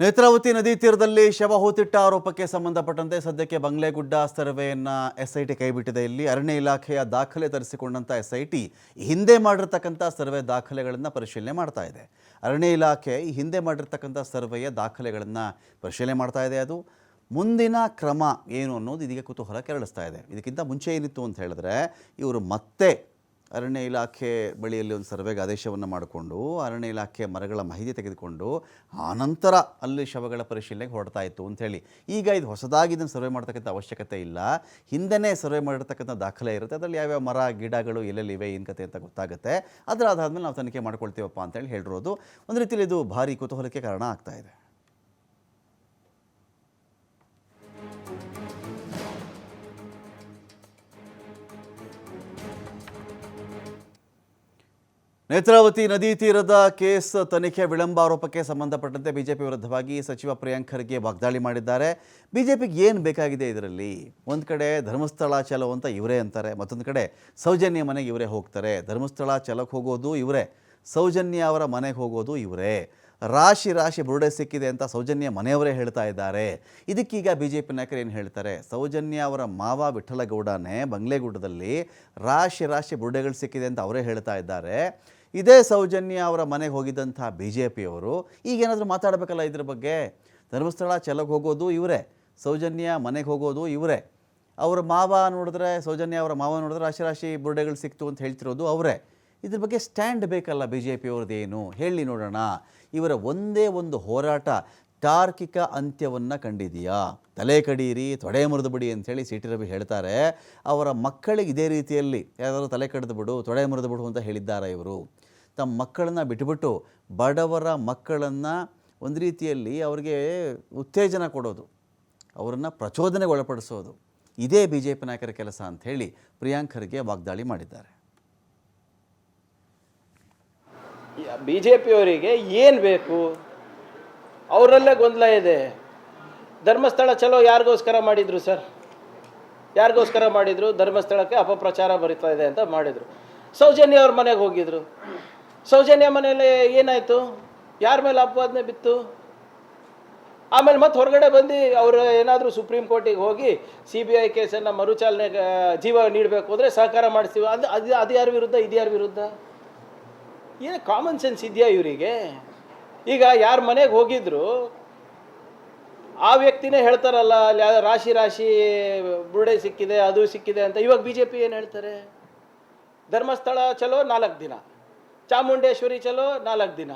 ನೇತ್ರಾವತಿ ನದಿ ತೀರದಲ್ಲಿ ಶವ ಹೂತಿಟ್ಟ ಆರೋಪಕ್ಕೆ ಸಂಬಂಧಪಟ್ಟಂತೆ ಸದ್ಯಕ್ಕೆ ಬಂಗ್ಲೆಗುಡ್ಡ ಸರ್ವೆಯನ್ನು ಎಸ್ಐಟಿ ಕೈಬಿಟ್ಟಿದೆ. ಇಲ್ಲಿ ಅರಣ್ಯ ಇಲಾಖೆಯ ದಾಖಲೆ ತರಿಸಿಕೊಂಡಂತ ಎಸ್ಐಟಿ ಹಿಂದೆ ಮಾಡಿರ್ತಕ್ಕಂಥ ಸರ್ವೆ ದಾಖಲೆಗಳನ್ನು ಪರಿಶೀಲನೆ ಮಾಡ್ತಾ ಇದೆ. ಅರಣ್ಯ ಇಲಾಖೆ ಈ ಹಿಂದೆ ಮಾಡಿರ್ತಕ್ಕಂಥ ಸರ್ವೆಯ ದಾಖಲೆಗಳನ್ನು ಪರಿಶೀಲನೆ ಮಾಡ್ತಾ ಇದೆ. ಅದು ಮುಂದಿನ ಕ್ರಮ ಏನು ಅನ್ನೋದು ಇದೀಗ ಕುತೂಹಲ ಕೆರಳಿಸ್ತಾ ಇದೆ. ಇದಕ್ಕಿಂತ ಮುಂಚೆ ಏನಿತ್ತು ಅಂತ ಹೇಳಿದ್ರೆ ಇವರು ಮತ್ತೆ ಅರಣ್ಯ ಇಲಾಖೆ ಬಳಿಯಲ್ಲಿ ಒಂದು ಸರ್ವೆಗೆ ಆದೇಶವನ್ನು ಮಾಡಿಕೊಂಡು, ಅರಣ್ಯ ಇಲಾಖೆ ಮರಗಳ ಮಾಹಿತಿ ತೆಗೆದುಕೊಂಡು ಆನಂತರ ಅಲ್ಲಿ ಶವಗಳ ಪರಿಶೀಲನೆಗೆ ಹೊರಡ್ತಾ ಇತ್ತು ಅಂಥೇಳಿ ಈಗ ಇದು ಹೊಸದಾಗಿ ಇದನ್ನು ಸರ್ವೆ ಮಾಡ್ತಕ್ಕಂಥ ಅವಶ್ಯಕತೆ ಇಲ್ಲ. ಹಿಂದೆನೇ ಸರ್ವೆ ಮಾಡಿರ್ತಕ್ಕಂಥ ದಾಖಲೆ ಇರುತ್ತೆ. ಅದರಲ್ಲಿ ಯಾವ್ಯಾವ ಮರ, ಗಿಡಗಳು ಎಲ್ಲೆಲ್ಲಿವೆ ಏನು ಕತೆ ಅಂತ ಗೊತ್ತಾಗುತ್ತೆ. ಅದರ ಆಧಾರದ ಮೇಲೆ ನಾವು ತನಿಖೆ ಮಾಡ್ಕೊಳ್ತೀವಪ್ಪ ಅಂತೇಳಿ ಹೇಳಿರೋದು. ಒಂದು ರೀತಿಯಲ್ಲಿ ಇದು ಭಾರಿ ಕುತೂಹಲಕ್ಕೆ ಕಾರಣ ಆಗ್ತಾ ನೇತ್ರಾವತಿ ನದಿ ತೀರದ ಕೇಸ್ ತನಿಖೆ ವಿಳಂಬ ಆರೋಪಕ್ಕೆ ಸಂಬಂಧಪಟ್ಟಂತೆ ಬಿಜೆಪಿ ವಿರುದ್ಧವಾಗಿ ಸಚಿವ ಪ್ರಿಯಾಂಕ್ ಖರ್ಗೆ ವಾಗ್ದಾಳಿ ಮಾಡಿದ್ದಾರೆ. ಬಿಜೆಪಿಗೆ ಏನು ಬೇಕಾಗಿದೆ ಇದರಲ್ಲಿ? ಒಂದು ಕಡೆ ಧರ್ಮಸ್ಥಳ ಚಲೋ ಅಂತ ಇವರೇ ಅಂತಾರೆ, ಮತ್ತೊಂದು ಕಡೆ ಸೌಜನ್ಯ ಮನೆಗೆ ಇವರೇ ಹೋಗ್ತಾರೆ. ಧರ್ಮಸ್ಥಳ ಚಲಕ್ಕೆ ಹೋಗೋದು ಇವರೇ, ಸೌಜನ್ಯ ಅವರ ಮನೆಗೆ ಹೋಗೋದು ಇವರೇ. ರಾಶಿ ರಾಶಿ ಬುರುಡೆ ಸಿಕ್ಕಿದೆ ಅಂತ ಸೌಜನ್ಯ ಮನೆಯವರೇ ಹೇಳ್ತಾ ಇದ್ದಾರೆ. ಇದಕ್ಕೀಗ ಬಿ ಜೆ ಪಿ ನಾಯಕರು ಏನು ಹೇಳ್ತಾರೆ? ಸೌಜನ್ಯ ಅವರ ಮಾವ ವಿಠಲಗೌಡನೇ ಬಂಗ್ಲೆಗುಡ್ಡದಲ್ಲಿ ರಾಶಿ ರಾಶಿ ಬುರುಡೆಗಳು ಸಿಕ್ಕಿದೆ ಅಂತ ಅವರೇ ಹೇಳ್ತಾ ಇದ್ದಾರೆ. ಇದೇ ಸೌಜನ್ಯ ಅವರ ಮನೆಗೆ ಹೋಗಿದ್ದಂಥ ಬಿ ಜೆ ಪಿಯವರು ಈಗೇನಾದರೂ ಮಾತಾಡಬೇಕಲ್ಲ ಇದ್ರ ಬಗ್ಗೆ? ಧರ್ಮಸ್ಥಳ ಚೆಲಕ್ಕೆ ಹೋಗೋದು ಇವರೇ, ಸೌಜನ್ಯ ಮನೆಗೆ ಹೋಗೋದು ಇವರೇ. ಅವರ ಮಾವ ನೋಡಿದ್ರೆ, ಸೌಜನ್ಯ ಅವರ ಮಾವ ನೋಡಿದ್ರೆ ರಾಶಿ ರಾಶಿ ಬುರ್ಡೆಗಳು ಸಿಕ್ತು ಅಂತ ಹೇಳ್ತಿರೋದು ಅವರೇ. ಇದ್ರ ಬಗ್ಗೆ ಸ್ಟ್ಯಾಂಡ್ ಬೇಕಲ್ಲ ಬಿ ಜೆ ಪಿಯವ್ರದ್ದೇನು ಹೇಳಿ ನೋಡೋಣ. ಇವರ ಒಂದೇ ಒಂದು ಹೋರಾಟ ತಾರ್ಕಿಕ ಅಂತ್ಯವನ್ನು ಕಂಡಿದೆಯಾ? ತಲೆ ಕಡೀರಿ, ತೊಡೆ ಮುರಿದು ಬಿಡಿ ಅಂಥೇಳಿ ಸಿ ಟಿ ರವಿ ಹೇಳ್ತಾರೆ. ಅವರ ಮಕ್ಕಳಿಗೆ ಇದೇ ರೀತಿಯಲ್ಲಿ ಯಾರಾದರೂ ತಲೆ ಕಡಿದು ಬಿಡು, ತೊಡೆ ಮುರಿದು ಬಿಡು ಅಂತ ಹೇಳಿದ್ದಾರೆ ಇವರು? ತಮ್ಮ ಮಕ್ಕಳನ್ನ ಬಿಟ್ಟುಬಿಟ್ಟು ಬಡವರ ಮಕ್ಕಳನ್ನು ಒಂದು ರೀತಿಯಲ್ಲಿ ಅವರಿಗೆ ಉತ್ತೇಜನ ಕೊಡೋದು, ಅವರನ್ನು ಪ್ರಚೋದನೆಗೆ ಒಳಪಡಿಸೋದು. ಇದೇ ಬಿ ಜೆ ಪಿ ನಾಯಕರ ಕೆಲಸ ಅಂಥೇಳಿ ಪ್ರಿಯಾಂಕರ್ಗೆ ವಾಗ್ದಾಳಿ ಮಾಡಿದ್ದಾರೆ. ಬಿ ಜೆ ಪಿಯವರಿಗೆ ಏನು ಬೇಕು? ಅವರಲ್ಲೇ ಗೊಂದಲ ಇದೆ. ಧರ್ಮಸ್ಥಳ ಚಲೋ ಯಾರಿಗೋಸ್ಕರ ಮಾಡಿದರು ಸರ್? ಯಾರಿಗೋಸ್ಕರ ಮಾಡಿದರು? ಧರ್ಮಸ್ಥಳಕ್ಕೆ ಅಪಪ್ರಚಾರ ಬರಿತಾ ಇದೆ ಅಂತ ಮಾಡಿದರು. ಸೌಜನ್ಯ ಅವ್ರ ಮನೆಗೆ ಹೋಗಿದ್ರು. ಸೌಜನ್ಯ ಮನೆಯಲ್ಲಿ ಏನಾಯಿತು? ಯಾರ ಮೇಲೆ ಅಪವಾದನೆ ಬಿತ್ತು? ಆಮೇಲೆ ಮತ್ತೆ ಹೊರಗಡೆ ಬಂದು ಅವರು ಏನಾದರೂ ಸುಪ್ರೀಂ ಕೋರ್ಟಿಗೆ ಹೋಗಿ ಸಿ ಬಿ ಐ ಕೇಸನ್ನು ಮರುಚಾಲನೆ ಜೀವ ನೀಡಬೇಕು ಅಂದರೆ ಸಹಕಾರ ಮಾಡಿಸ್ತೀವಿ? ಅದು ಅದು ಅದು ಯಾರ ವಿರುದ್ಧ? ಇದು ಯಾರ ವಿರುದ್ಧ? ಏನು ಕಾಮನ್ ಸೆನ್ಸ್ ಇದೆಯಾ ಇವರಿಗೆ? ಈಗ ಯಾರ ಮನೆಗೆ ಹೋಗಿದ್ರು, ಆ ವ್ಯಕ್ತಿನೇ ಹೇಳ್ತಾರಲ್ಲ, ಅಲ್ಲಿ ರಾಶಿ ರಾಶಿ ಬುರುಡೆ ಸಿಕ್ಕಿದೆ, ಅದು ಸಿಕ್ಕಿದೆ ಅಂತ. ಇವಾಗ ಬಿ ಜೆ ಪಿ ಏನು ಹೇಳ್ತಾರೆ? ಧರ್ಮಸ್ಥಳ ಚಲೋ, ನಾಲ್ಕು ದಿನ. ಚಾಮುಂಡೇಶ್ವರಿ ಚಲೋ, ನಾಲ್ಕು ದಿನ.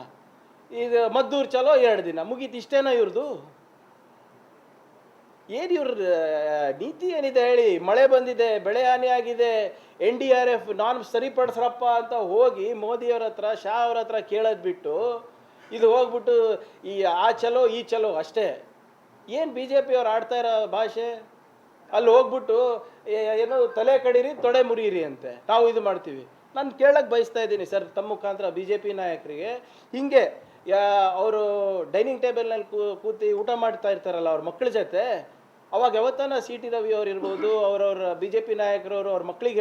ಇದು ಮದ್ದೂರು ಚಲೋ, ಎರಡು ದಿನ. ಮುಗೀತು ಇಷ್ಟೇನಾ ಇವ್ರದ್ದು ಏನು ಇವ್ರ ನೀತಿ ಏನಿದೆ ಹೇಳಿ? ಮಳೆ ಬಂದಿದೆ, ಬೆಳೆ ಹಾನಿ ಆಗಿದೆ, ಎನ್ ಡಿ ಆರ್ ಎಫ್ ನಾನು ಸರಿಪಡಿಸ್ರಪ್ಪ ಅಂತ ಹೋಗಿ ಮೋದಿಯವ್ರ ಹತ್ರ, ಶಾ ಅವ್ರ ಹತ್ರ ಕೇಳೋದು ಬಿಟ್ಟು ಇದು ಹೋಗ್ಬಿಟ್ಟು ಈ ಆ ಚಲೋ, ಈ ಚಲೋ ಅಷ್ಟೇ. ಏನು ಬಿ ಜೆ ಪಿಯವ್ರು ಆಡ್ತಾ ಇರೋ ಭಾಷೆ? ಅಲ್ಲಿ ಹೋಗ್ಬಿಟ್ಟು ಏನೋ ತಲೆ ಕಡೀರಿ, ತೊಡೆ ಮುರಿಯಿರಿ ಅಂತೆ. ನಾವು ಇದು ಮಾಡ್ತೀವಿ. ನಾನು ಕೇಳಕ್ಕೆ ಬಯಸ್ತಾ ಇದ್ದೀನಿ ಸರ್, ತಮ್ಮ ಮುಖಾಂತರ ಬಿ ಜೆ ಪಿ ನಾಯಕರಿಗೆ. ಹಿಂಗೆ ಅವರು ಡೈನಿಂಗ್ ಟೇಬಲ್ನಲ್ಲಿ ಕೂ, ಕೂತಿ ಊಟ ಮಾಡ್ತಾ ಇರ್ತಾರಲ್ಲ ಅವ್ರ ಮಕ್ಕಳ ಜೊತೆ, ಅವಾಗ ಯಾವತ್ತಾನ ಸಿ ಟಿ ರವಿ ಅವ್ರು ಇರ್ಬೋದು, ಅವ್ರವ್ರ ಬಿ ಜೆ ಪಿ ನಾಯಕರವರು ಅವ್ರ ಮಕ್ಕಳಿಗೆ ಹೇಳಿ